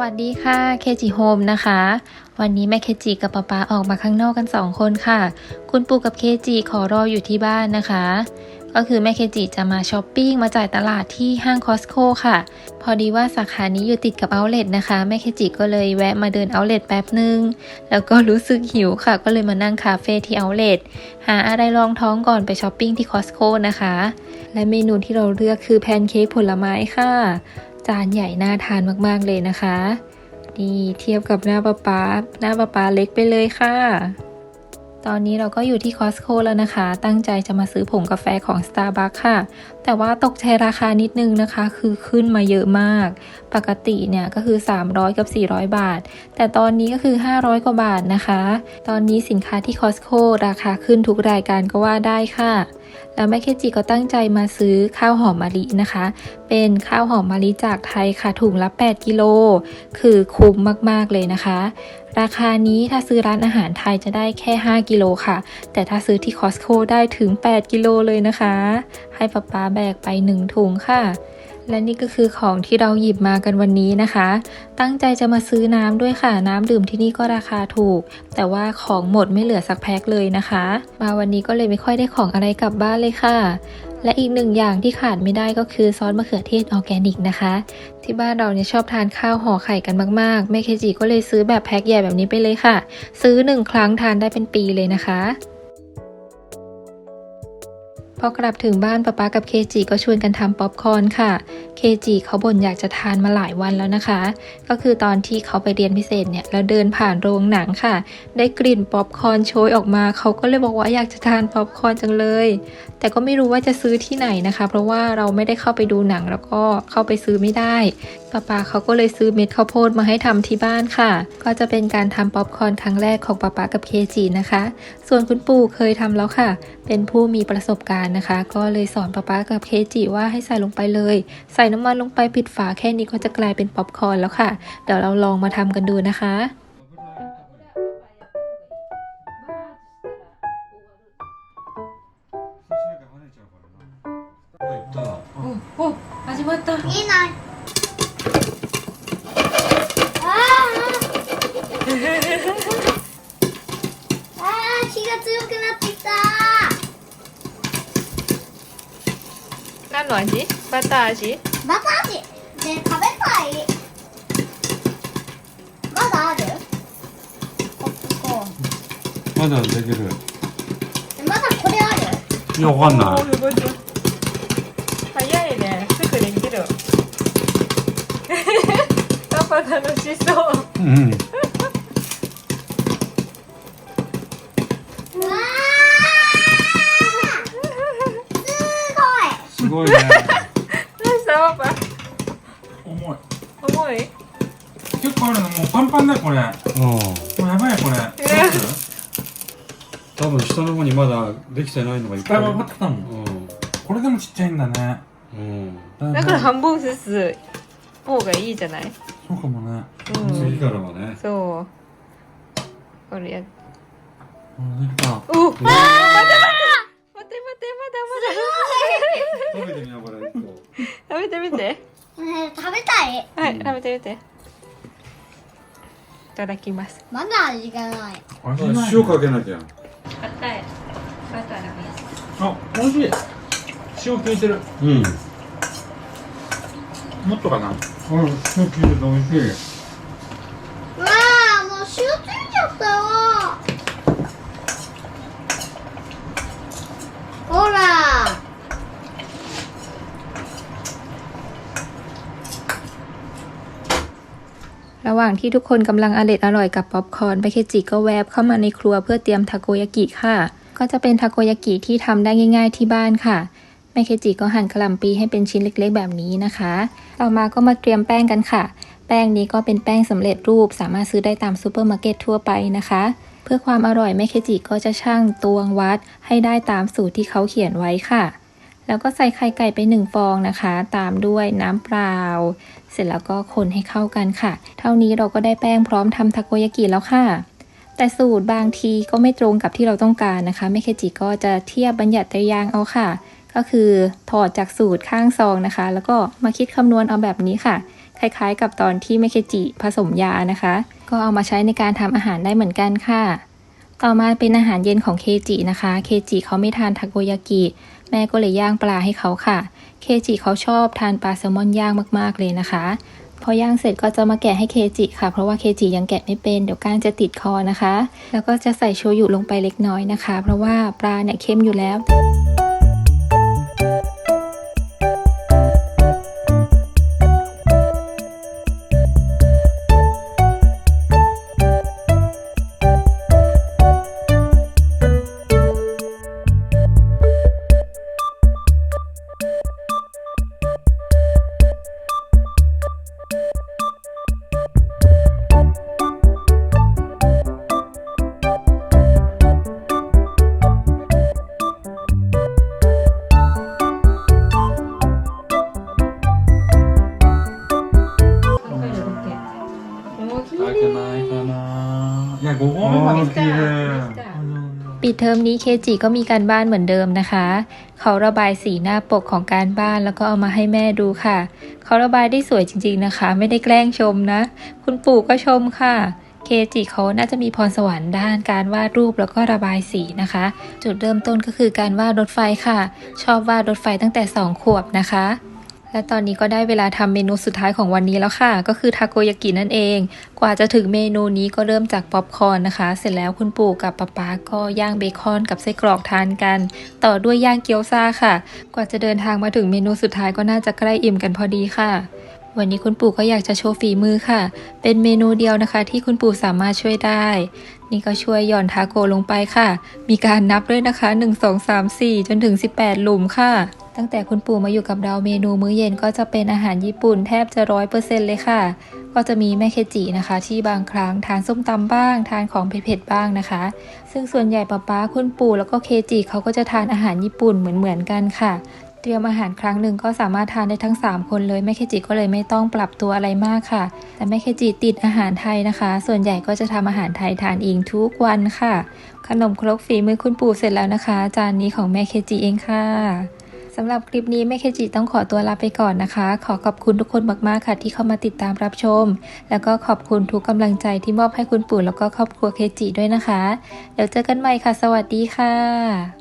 วัสดีค่ะเคจิโฮมนะคะ วันนี้แม่เคจิกับป๊าป๊าออกมาข้างนอกกัน 2 คนค่ะ คุณปู่กับเคจิขอรออยู่ที่บ้านนะคะ ก็คือแม่เคจิจะมาช้อปปิ้งมาจ่ายตลาดที่ห้างคอสโคค่ะ พอดีว่าสาขานี้อยู่ติดกับเอาเล t นะคะ แม่เคจิก็เลยแวะมาเดินเอาเล t แป๊บนึง แล้วก็รู้สึกหิวค่ะ ก็เลยมานั่งคาเฟ่ที่เอาเล t หาอะไรรองท้องก่อนไปช้อปปิ้งที่คอสโคนะคะ และเมนูที่เราเลือกคือแพนเค้กผลไม้ค่ะ จานใหญ่น่าทานมากๆเลยนะคะ นี่เทียบกับหน้าปลาปาหน้าปลาปาเล็กไปเลยค่ะ ตอนนี้เราก็อยู่ที่คอสโ o แล้วนะคะ ตั้งใจจะมาซื้อผงกาแฟของ Starbucks ค่ะ แต่ว่าตกใจราคานิดนึงนะคะ คือขึ้นมาเยอะมาก ปกติเนี่ยก็คือ 300 กับ 400 บาท แต่ตอนนี้ก็คือ 500 กว่าบาทนะคะ ตอนนี้สินค้าที่คอสโ o ราคาขึ้นทุกรายการก็ว่าได้ค่ะ แล้วแม่เคจิก็ตั้งใจมาซื้อข้าวหอมมะลินะคะ เป็นข้าวหอมมะลิจากไทยค่ะถุงละ 8 กิโล คือคุ้มมากๆเลยนะคะ ราคานี้ถ้าซื้อร้านอาหารไทยจะได้แค่ 5 กิโลค่ะ แต่ถ้าซื้อที่คอสโคได้ถึง 8 กิโลเลยนะคะ ให้ป๊าป๊าแบกไป 1 ถุงค่ะ และนี่ก็คือของที่เราหยิบมากันวันนี้นะคะ ตั้งใจจะมาซื้อน้ำด้วยค่ะ น้ำดื่มที่นี่ก็ราคาถูก แต่ว่าของหมดไม่เหลือสักแพ็คเลยนะคะ มาวันนี้ก็เลยไม่ค่อยได้ของอะไรกลับบ้านเลยค่ะ และอีกหนึ่งอย่างที่ขาดไม่ได้ก็คือซอสมะเขือเทศออร์แกนิกนะคะ ที่บ้านเราเนี่ยชอบทานข้าวห่อไข่กันมากๆ แม่เคจิก็เลยซื้อแบบแพ็คใหญ่แบบนี้ไปเลยค่ะ ซื้อหนึ่งครั้งทานได้เป็นปีเลยนะคะ พอกลับถึงบ้านป๊าป๊ากับเคจิก็ชวนกันทำป๊อปคอร์นค่ะเคจิเขาบ่นอยากจะทานมาหลายวันแล้วนะคะ ก็คือตอนที่เขาไปเรียนพิเศษเนี่ยแล้วเดินผ่านโรงหนังค่ะ ได้กลิ่นป๊อปคอนโชยออกมา เขาก็เลยบอกว่าอยากจะทานป๊อปคอนจังเลย แต่ก็ไม่รู้ว่าจะซื้อที่ไหนนะคะ เพราะว่าเราไม่ได้เข้าไปดูหนังแล้วก็เข้าไปซื้อไม่ได้ป้าป๊าเขาก็เลยซื้อเม็ดข้าวโพดมาให้ทำที่บ้านค่ะ ก็จะเป็นการทำป๊อปคอนครั้งแรกของป้าป๊ากับเคจินะคะ ส่วนคุณปู่เคยทำแล้วค่ะ เป็นผู้มีประสบการณ์นะคะ ก็เลยสอนป้าป๊ากับเคจิว่าให้ใส่ลงไปเลย ใส่น้ำมันลงไปปิดฝาแค่นี้ก็จะกลายเป็นป๊อปคอร์นแล้วค่ะ เดี๋ยวเราลองมาทำกันดูนะคะโอ้始まった見えない強くなってきた何の味バター味バター味で食べたい？まだある？ポップコーンまだできる。えまだこれある？いや、わかんない。早いね。すぐできる。パパ楽しそう。うん。うわーす すごいね。重い？結構あるのもうパンパンだよこれもうん。うやばいこれえどうする多分下の方にまだできてないのがいっぱいあるいっぱい分かってきたもんこれでもちっちゃいんだねうん。だから半分ずつ方がいいじゃない？そうかもねう次ん。からはね。そう。これや。うんできたお、待って待って待ってまだ食べてみながら一個。まだ。食べてみて。ねえ食べたいはい、うん食べてみて。いただきます。まだ味がない味ない塩かけなきゃ。硬い。バターが見あ美味しい塩効いてるうん。もっとかなあ、塩効いてて美味しい。 ว่างที่ทุกคนกำลังอร่อยอร่อยกับป๊อปคอร์นไปเคจิก็แวบเข้ามาในครัวเพื่อเตรียมทาโกยากิค่ะ ก็จะเป็นทาโกยากิที่ทำได้ง่าย ๆที่บ้านค่ะแม่เคจิก็หั่นกระหล่ำปีให้เป็นชิ้นเล็กๆ แบบนี้นะคะ ต่อมาก็มาเตรียมแป้งกันค่ะ แป้งนี้ก็เป็นแป้งสำเร็จรูปสามารถซื้อได้ตามซูเปอร์มาร์เก็ตทั่วไปนะคะ เพื่อความอร่อยแม่เคจิก็จะชั่งตวงวัดให้ได้ตามสูตรที่เขาเขียนไว้ค่ะ แล้วก็ใส่ไข่ไก่ไปหนึ่งฟองนะคะ ตามด้วยน้ำเปล่า เสร็จแล้วก็คนให้เข้ากันค่ะ เท่านี้เราก็ได้แป้งพร้อมทำทาโกยากิแล้วค่ะ แต่สูตรบางทีก็ไม่ตรงกับที่เราต้องการนะคะแม่เคจิก็จะเทียบบัญญัติตยางเอาค่ะ ก็คือถอดจากสูตรข้างซองนะคะ แล้วก็มาคิดคำนวณเอาแบบนี้ค่ะ คล้ายๆ กับตอนที่แม่เคจิผสมยานะคะ ก็เอามาใช้ในการทำอาหารได้เหมือนกันค่ะ ต่อมาเป็นอาหารเย็นของเคจินะคะ เคจิเขาไม่ทานทาโกยากิ แม่ก็เลยย่างปลาให้เขาค่ะ เคจิเขาชอบทานปลาแซลมอนย่างมากๆเลยนะคะ พอย่างเสร็จก็จะมาแกะให้เคจิค่ะ เพราะว่าเคจิยังแกะไม่เป็น เดี๋ยวก้างจะติดคอนะคะ แล้วก็จะใส่โชยุลงไปเล็กน้อยนะคะ เพราะว่าปลาเนี่ยเค็มอยู่แล้ว เทอมนี้เคจิก็มีการบ้านเหมือนเดิมนะคะ เขาระบายสีหน้าปกของการบ้านแล้วก็เอามาให้แม่ดูค่ะ เขาระบายได้สวยจริงๆนะคะ ไม่ได้แกล้งชมนะ คุณปู่ก็ชมค่ะเคจิเขาน่าจะมีพรสวรรค์ด้านการวาดรูปแล้วก็ระบายสีนะคะ จุดเริ่มต้นก็คือการวาดรถไฟค่ะ ชอบวาดรถไฟตั้งแต่ 2 ขวบนะคะ และตอนนี้ก็ได้เวลาทำเมนูสุดท้ายของวันนี้แล้วค่ะ ก็คือทาโกยากินั่นเอง กว่าจะถึงเมนูนี้ก็เริ่มจากป๊อปคอร์นนะคะ เสร็จแล้วคุณปู่กับป๊าป๊าก็ย่างเบคอนกับไส้กรอกทานกัน ต่อด้วยย่างเกี๊ยวซ่าค่ะ กว่าจะเดินทางมาถึงเมนูสุดท้ายก็น่าจะใกล้อิ่มกันพอดีค่ะ วันนี้คุณปู่ก็อยากจะโชว์ฝีมือค่ะ เป็นเมนูเดียวนะคะ ที่คุณปู่สามารถช่วยได้ นี่ก็ช่วยหย่อนทาโกลงไปค่ะ มีการนับด้วยนะคะ 1 2 3 4 จนถึง 18 หลุมค่ะ ตั้งแต่คุณปู่มาอยู่กับเราเมนูมื้อเย็นก็จะเป็นอาหารญี่ปุ่นแทบจะร้อยเปอร์เซ็นต์เลยค่ะ ก็จะมีแม่เคจินะคะ ที่บางครั้งทานส้มตำบ้าง ทานของเผ็ดๆบ้างนะคะ ซึ่งส่วนใหญ่ป๊าป๊าคุณปู่แล้วก็เคจิเขาก็จะทานอาหารญี่ปุ่นเหมือนๆกันค่ะเตรียมอาหารครั้งหนึ่งก็สามารถทานได้ทั้ง 3 คนเลยแม่เคจิก็เลยไม่ต้องปรับตัวอะไรมากค่ะ แต่แม่เคจิติดอาหารไทยนะคะ ส่วนใหญ่ก็จะทำอาหารไทยทานเองทุกวันค่ะ ขนมครกฝีมือคุณปู่เสร็จแล้วนะคะ จานนี้ของแม่เคจิเองค่ะ สำหรับคลิปนี้แม่เคจิต้องขอตัวลาไปก่อนนะคะ ขอขอบคุณทุกคนมากๆค่ะ ที่เข้ามาติดตามรับชม แล้วก็ขอบคุณทุกกำลังใจที่มอบให้คุณปู่แล้วก็ครอบครัวเคจิด้วยนะคะ เดี๋ยวเจอกันใหม่ค่ะ สวัสดีค่ะ